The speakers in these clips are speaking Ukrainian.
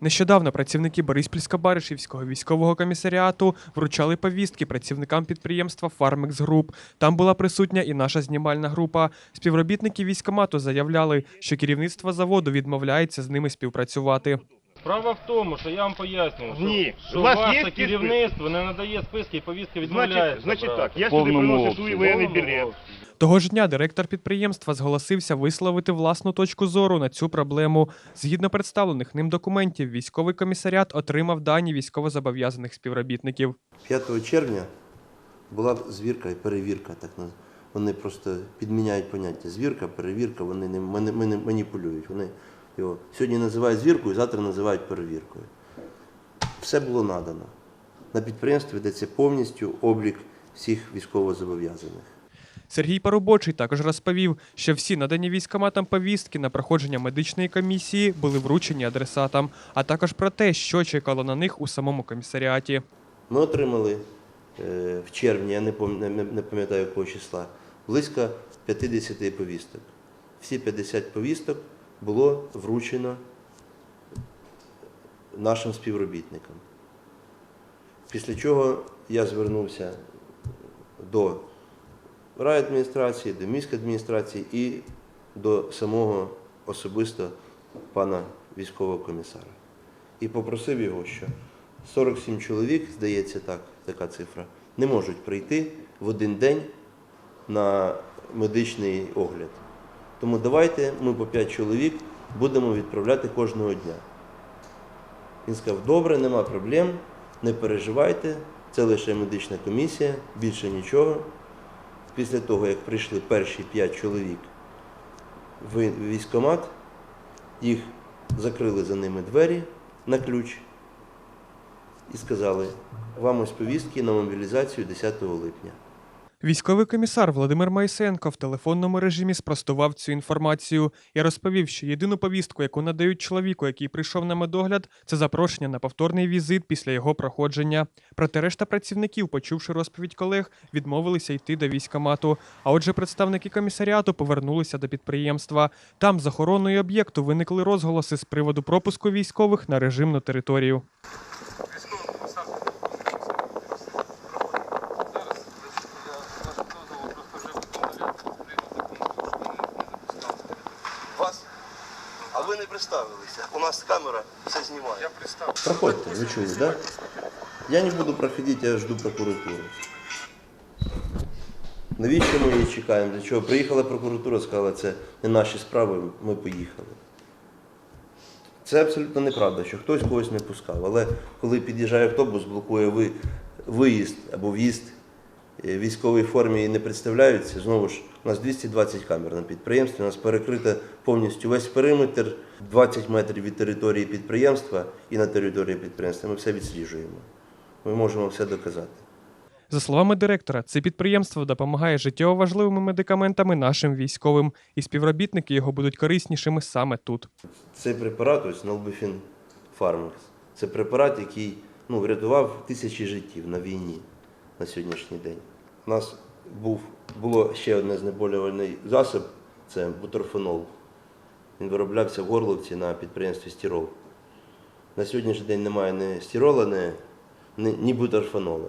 Нещодавно працівники Бориспільсько-Баришівського військового комісаріату вручали повістки працівникам підприємства Фармекс Груп. Там була присутня і наша знімальна група. Співробітники військомату заявляли, що керівництво заводу відмовляється з ними співпрацювати. Справа в тому, що я вам пояснюю, що, Ні, що у вас ваше списки? керівництво не надає списки і повістки Значить, відмовляється. значить брати. так, я сюди повному приношу обсязі. свій воєнний повному білет. обсязі. Того ж дня директор підприємства зголосився висловити власну точку зору на цю проблему. Згідно представлених ним документів, військовий комісаріат отримав дані військовозобов'язаних співробітників. 5 червня була звірка і перевірка. Так наз- вони просто підміняють поняття. Звірка, перевірка, вони не мани- мани- маніпулюють. Вони його сьогодні називають звіркою, завтра називають перевіркою. Все було надано. На підприємстві ведеться повністю облік всіх військовозобов'язаних. Сергій Парубочий також розповів, що всі надані військоматам повістки на проходження медичної комісії були вручені адресатам, а також про те, що чекало на них у самому комісаріаті. Ми отримали е, в червні, я не пам'ятаю якого числа, близько 50 повісток. Всі 50 повісток було вручено нашим співробітникам. Після чого я звернувся до райадміністрації, до міської адміністрації і до самого особисто пана військового комісара. І попросив його, що 47 чоловік, здається, так, така цифра, не можуть прийти в один день на медичний огляд. Тому давайте ми по 5 чоловік будемо відправляти кожного дня. Він сказав, добре, нема проблем, не переживайте, це лише медична комісія, більше нічого. Після того, як прийшли перші 5 чоловік в військкомат, їх закрили за ними двері на ключ і сказали, вам ось повістки на мобілізацію 10 липня. Військовий комісар Володимир Майсенко в телефонному режимі спростував цю інформацію і розповів, що єдину повістку, яку надають чоловіку, який прийшов на медогляд, це запрошення на повторний візит після його проходження. Проте решта працівників, почувши розповідь колег, відмовилися йти до військомату. А отже, представники комісаріату повернулися до підприємства. Там з охороною об'єкту виникли розголоси з приводу пропуску військових на режимну територію. Вас? А ви не представилися. У нас камера все знімає. Я. Проходьте, ви чули, так? Я не буду проходити, я жду прокуратуру. Навіщо ми її чекаємо? Для чого? Приїхала прокуратура, сказала, це не наші справи, ми поїхали. Це абсолютно неправда, що хтось когось не пускав. Але коли під'їжджає автобус, блокує виїзд або в'їзд е, в військовій формі і не представляються, знову ж у нас 220 камер на підприємстві, у нас перекрито повністю весь периметр, 20 метрів від території підприємства і на території підприємства. Ми все відсліджуємо. Ми можемо все доказати. За словами директора, це підприємство допомагає життєво важливими медикаментами нашим військовим, і співробітники його будуть кориснішими саме тут. Цей препарат, ось Налбуфін Фармекс, це препарат, який ну, врятував тисячі життів на війні на сьогоднішній день. У нас був, було ще одне знеболювальний засіб це бутерфенол. Він вироблявся в Горловці на підприємстві Стірол. На сьогоднішній день немає ні стірола, ні, ні, бутерфенола.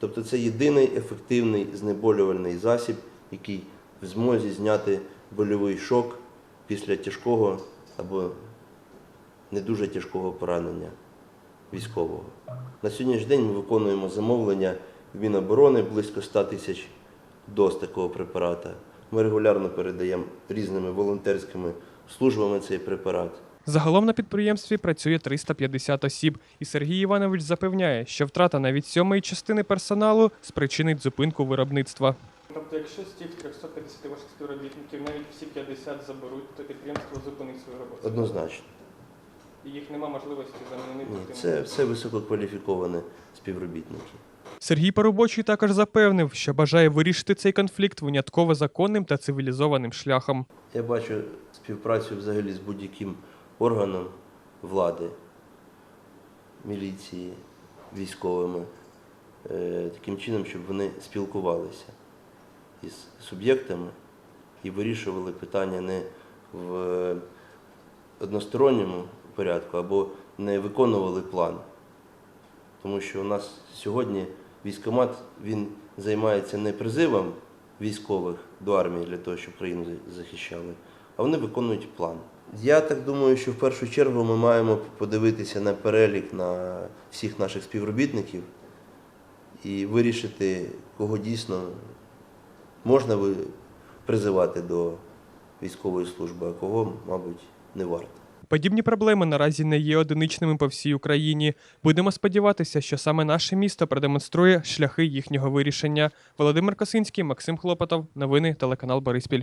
Тобто це єдиний ефективний знеболювальний засіб, який в змозі зняти больовий шок після тяжкого або не дуже тяжкого поранення військового. На сьогоднішній день ми виконуємо замовлення Міноборони близько 100 тисяч доз такого препарата. Ми регулярно передаємо різними волонтерськими службами цей препарат. Загалом на підприємстві працює 350 осіб, і Сергій Іванович запевняє, що втрата навіть сьомої частини персоналу спричинить зупинку виробництва. Тобто, якщо з тих 350 ваших співробітників навіть всі 50 заберуть, то підприємство зупинить свою роботу. Однозначно. І їх нема можливості замінити. Ні, це все висококваліфіковані співробітники. Сергій Поробочий також запевнив, що бажає вирішити цей конфлікт винятково законним та цивілізованим шляхом. Я бачу співпрацю взагалі з будь-яким органом влади, міліції, військовими, е, таким чином, щоб вони спілкувалися із суб'єктами і вирішували питання не в односторонньому порядку або не виконували план. Тому що у нас сьогодні військкомат він займається не призивом військових до армії для того, щоб країну захищали, а вони виконують план. Я так думаю, що в першу чергу ми маємо подивитися на перелік на всіх наших співробітників і вирішити, кого дійсно можна призивати до військової служби, а кого, мабуть, не варто. Подібні проблеми наразі не є одиничними по всій Україні. Будемо сподіватися, що саме наше місто продемонструє шляхи їхнього вирішення. Володимир Косинський, Максим Хлопотов. Новини телеканал Бориспіль.